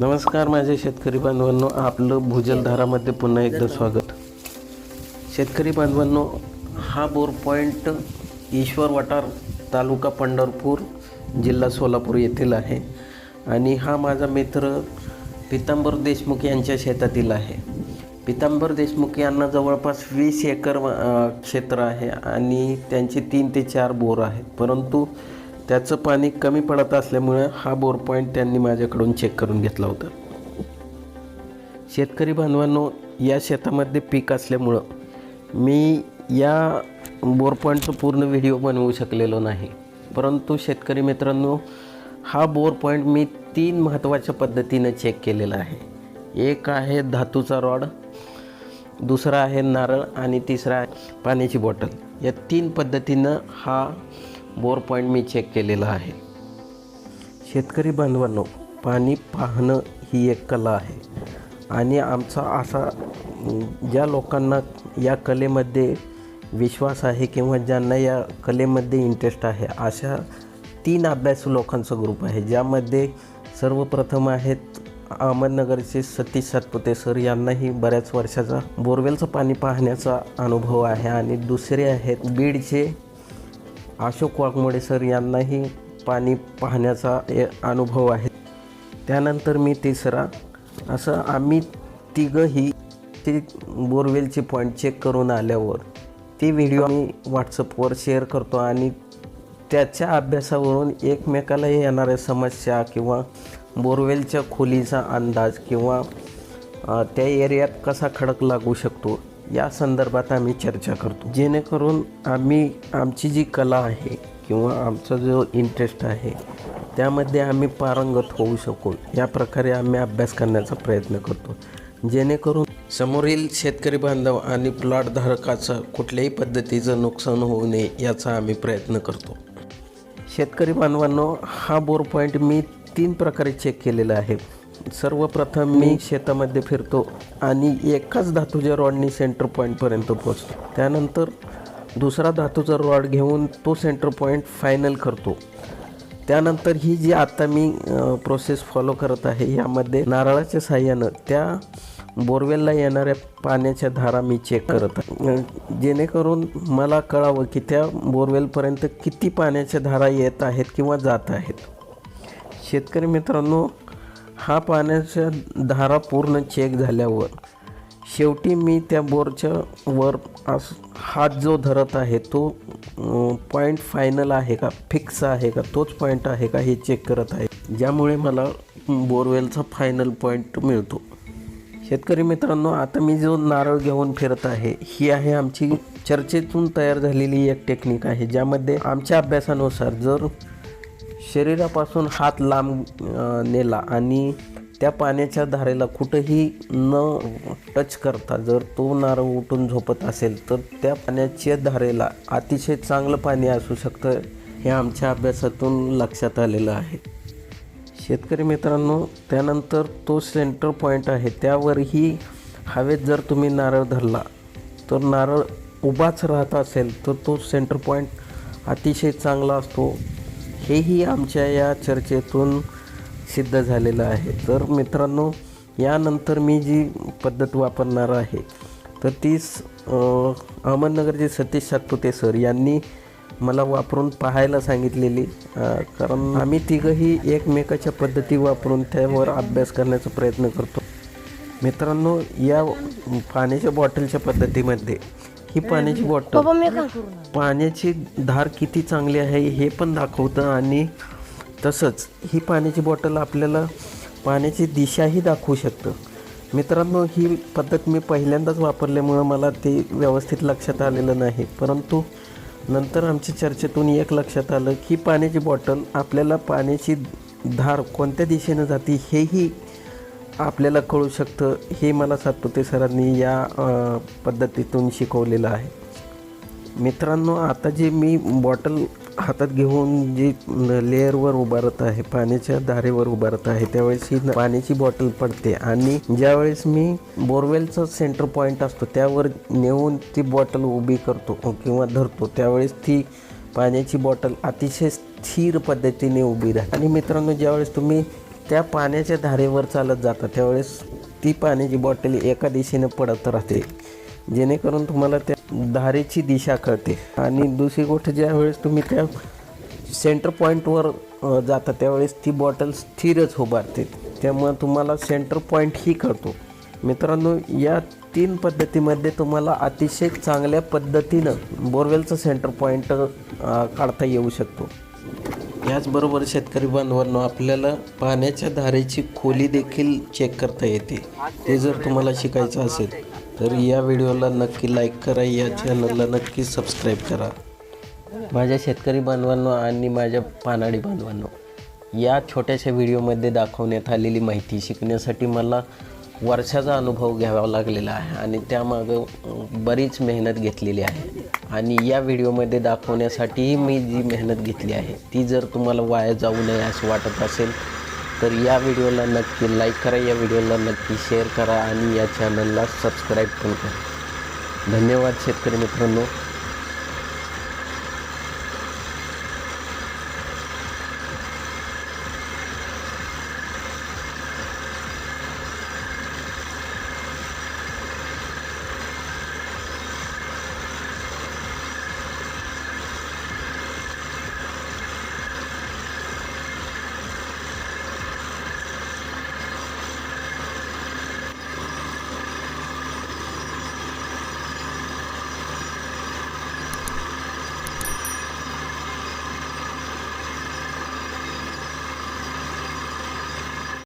नमस्कार माझे शेतकरी बांधवांनो आपलं भूजलधारामध्ये पुन्हा एकदा स्वागत. शेतकरी बांधवांनो हा बोर पॉईंट ईश्वर वाटार तालुका पंढरपूर जिल्हा सोलापूर येथील आहे. आणि हा माझा मित्र पितांबर देशमुख यांच्या शेतातील आहे. पितांबर देशमुख यांना जवळपास वीस एकर क्षेत्र आहे आणि त्यांचे तीन ते चार बोर आहेत. परंतु त्याचं पाणी कमी पडत असल्यामुळं हा बोर पॉईंट त्यांनी माझ्याकडून चेक करून घेतला होता. शेतकरी बांधवांनो या शेतामध्ये पीक असल्यामुळं मी या बोर पॉईंटचं पूर्ण व्हिडिओ बनवू शकलेलो नाही. परंतु शेतकरी मित्रांनो हा बोर पॉईंट मी तीन महत्त्वाच्या पद्धतीनं चेक केलेला आहे. एक आहे धातूचा रॉड दुसरा आहे नारळ आणि तिसरा आहे पाण्याची बॉटल या तीन पद्धतीनं हा बोर पॉईंट मी चेक केलेला आहे. शेतकरी बांधवांनो पाणी पाहणं ही एक कला आहे. आणि आमचा असा ज्या लोकांना या कलेमध्ये विश्वास आहे किंवा ज्यांना या कलेमध्ये इंटरेस्ट आहे अशा तीन अभ्यासू लोकांचा ग्रुप आहे ज्यामध्ये सर्वप्रथम आहेत अहमदनगरचे सतीश सातपुते सर. यांनाही बऱ्याच वर्षाचा बोरवेलचं पाणी पाहण्याचा अनुभव आहे. आणि दुसरे आहेत बीडचे अशोक वाघमोडे सर यांनाही पाणी पाहण्याचा ए- अनुभव आहे. त्यानंतर मी तिसरा. असं आम्ही तिघंही ते बोरवेलचे पॉईंट चेक करून आल्यावर ती व्हिडिओ मी व्हॉट्सअपवर शेअर करतो आणि त्याच्या अभ्यासावरून एकमेकाला येणाऱ्या समस्या किंवा बोरवेलच्या खोलीचा अंदाज किंवा त्या एरियात कसा खडक लागू शकतो या संदर्भात आम्ही चर्चा करतो. जेणेकरून आम्ही आमची जी कला आहे किंवा आमचा जो इंटरेस्ट आहे त्यामध्ये आम्ही पारंगत होऊ शकू. या प्रकारे आम्ही अभ्यास करण्याचा प्रयत्न करतो. जेणेकरून समोरील शेतकरी बांधव आणि प्लॉट धारकाचं कुठल्याही पद्धतीचं नुकसान होऊ नये याचा आम्ही प्रयत्न करतो. शेतकरी बांधवांनो हा बोर पॉईंट मी तीन प्रकारे चेक केलेला आहे. सर्वप्रथम मी शेतामध्ये फिरतो आणि एकाच धातूच्या रॉडनी सेंटर पॉईंटपर्यंत पोचतो त्यानंतर दुसरा धातूचा रॉड घेऊन तो सेंटर पॉईंट फायनल करतो. त्यानंतर ही जी आता मी प्रोसेस फॉलो करत आहे यामध्ये नारळाच्या साह्यानं त्या बोरवेलला येणाऱ्या पाण्याच्या धारा मी चेक करत आहे. जेणेकरून मला कळावं की त्या बोरवेलपर्यंत किती पाण्याच्या धारा येत आहेत किंवा जात आहेत. शेतकरी मित्रांनो हा पाण्याच्या धारा पूर्ण चेक झाल्यावर शेवटी मी त्या बोरच्या वर अस हात जो धरत आहे तो पॉईंट फायनल आहे का फिक्स आहे का तोच पॉईंट आहे का हे चेक करत आहे. ज्यामुळे मला बोरवेलचा फायनल पॉईंट मिळतो. शेतकरी मित्रांनो आता मी जो नारळ घेऊन फिरत आहे ही आहे आमची चर्चेतून तयार झालेली एक टेक्निक आहे ज्यामध्ये आमच्या अभ्यासानुसार जर शरीरापासून हात लांब नेला आणि त्या पाण्याच्या धारेला कुठंही न टच करता जर तो नारळ उठून झोपत असेल तर त्या पाण्याच्या धारेला अतिशय चांगलं पाणी असू शकतं हे आमच्या अभ्यासातून लक्षात आलेलं आहे. शेतकरी मित्रांनो त्यानंतर तो सेंटर पॉईंट आहे. त्यावरही हवेत जर तुम्ही नारळ धरला तर नारळ उभाच राहत असेल तर तो सेंटर पॉईंट अतिशय चांगला असतो. हेही आमच्या या चर्चेतून सिद्ध झालेलं आहे. तर मित्रांनो यानंतर मी जी पद्धत वापरणार आहे तर तीच अहमदनगरचे सतीश सातपुते सर यांनी मला वापरून पाहायला सांगितलेली कारण आम्ही तिघंही एकमेकाच्या पद्धती वापरून त्यावर अभ्यास करण्याचा प्रयत्न करतो. मित्रांनो या पाण्याच्या बॉटलच्या पद्धतीमध्ये ही पाण्याची बॉटल पाण्याची धार किती चांगली आहे हे पण दाखवतं आणि तसंच ही पाण्याची बॉटल आपल्याला पाण्याची दिशाही दाखवू शकतं. मित्रांनो ही पद्धत मी पहिल्यांदाच वापरल्यामुळं मला ते व्यवस्थित लक्षात आलेलं नाही. परंतु नंतर आमच्या चर्चेतून एक लक्षात आलं की पाण्याची बॉटल आपल्याला पाण्याची धार कोणत्या दिशेनं जाते हेही आपल्याला कळू शकतं हे मला सातपुते सरांनी या पद्धतीतून शिकवलेलं आहे. मित्रांनो आता जे मी बॉटल हातात घेऊन जी लेअरवर उभारत आहे पाण्याच्या धारेवर उभारत आहे त्यावेळेस ही पाण्याची बॉटल पडते आणि ज्यावेळेस मी बोरवेलचा सेंटर पॉईंट असतो त्यावर नेऊन ती बॉटल उभी करतो किंवा धरतो त्यावेळेस ती पाण्याची बॉटल अतिशय स्थिर पद्धतीने उभी राहते. आणि मित्रांनो ज्यावेळेस तुम्ही त्या पाण्याच्या धारेवर चालत जातात. त्यावेळेस ती पाण्याची बॉटल एका दिशेने पडत राहते. जेणेकरून तुम्हाला त्या धारेची दिशा कळते. आणि दुसरी गोष्ट ज्यावेळेस तुम्ही त्या सेंटर पॉईंटवर जाता त्यावेळेस ती बॉटल स्थिरच उभारते. त्यामुळे तुम्हाला सेंटर पॉईंटही कळतो. मित्रांनो या तीन पद्धतीमध्ये तुम्हाला अतिशय चांगल्या पद्धतीनं बोरवेलचं सेंटर पॉईंट काढता येऊ शकतो. याचबरोबर शेतकरी बांधवांनो आपल्याला पाण्याच्या धारेची खोली देखील चेक करता येते. ते जर तुम्हाला शिकायचं असेल तर या व्हिडिओला नक्की लाईक करा या चॅनलला नक्की सबस्क्राईब करा. माझ्या शेतकरी बांधवांनो आणि माझ्या पानाडी बांधवांनो या छोट्याशा व्हिडिओमध्ये दाखवण्यात आलेली माहिती शिकण्यासाठी मला वर्षाचा अनुभव घ्यावा लागलेला आहे आणि त्यामागं बरीच मेहनत घेतलेली आहे. आणि या व्हिडिओमध्ये दाखवण्यासाठीही मी जी मेहनत घेतली आहे ती जर तुम्हाला वाया जाऊ नये असं वाटत असेल तर या व्हिडिओला नक्की लाईक करा या व्हिडिओला नक्की शेअर करा आणि या चॅनलला सबस्क्राईब पण करा. धन्यवाद शेतकरी मित्रांनो.